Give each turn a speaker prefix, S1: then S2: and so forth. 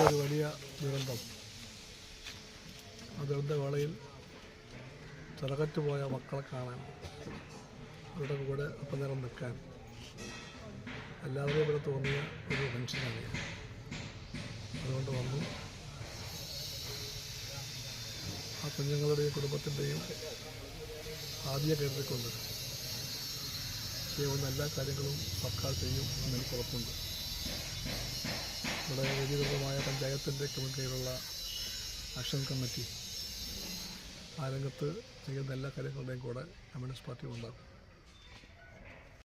S1: ഒരു വലിയ ദുരന്തം. ആ ദുരന്ത പോയ മക്കളെ കാണാൻ. അവരുടെ കൂടെ ഒപ്പം നേരം നിൽക്കാൻ. എല്ലാവരെയും ഇവിടെ തോന്നിയ ഒരു മനുഷ്യനാണ് ഞാൻ. അതുകൊണ്ട് വന്നു. ആ കുഞ്ഞുങ്ങളുടെയും കുടുംബത്തിന്റെയും ആദ്യ കരുതിക്കൊണ്ട് ചെയ്യുന്ന എല്ലാ കാര്യങ്ങളും സർക്കാർ ചെയ്യും എന്നെനിക്ക് ഉറപ്പുണ്ട്. ഇവിടെ ഏകീകൃതമായ പഞ്ചായത്തിന്റെ കീഴിലുള്ള ആക്ഷൻ കമ്മിറ്റി ആ രംഗത്ത് ചെയ്യുന്ന എല്ലാ കാര്യങ്ങളുടെയും കൂടെ കമ്മ്യൂണിസ്റ്റ് പാർട്ടി ഉണ്ടാകും.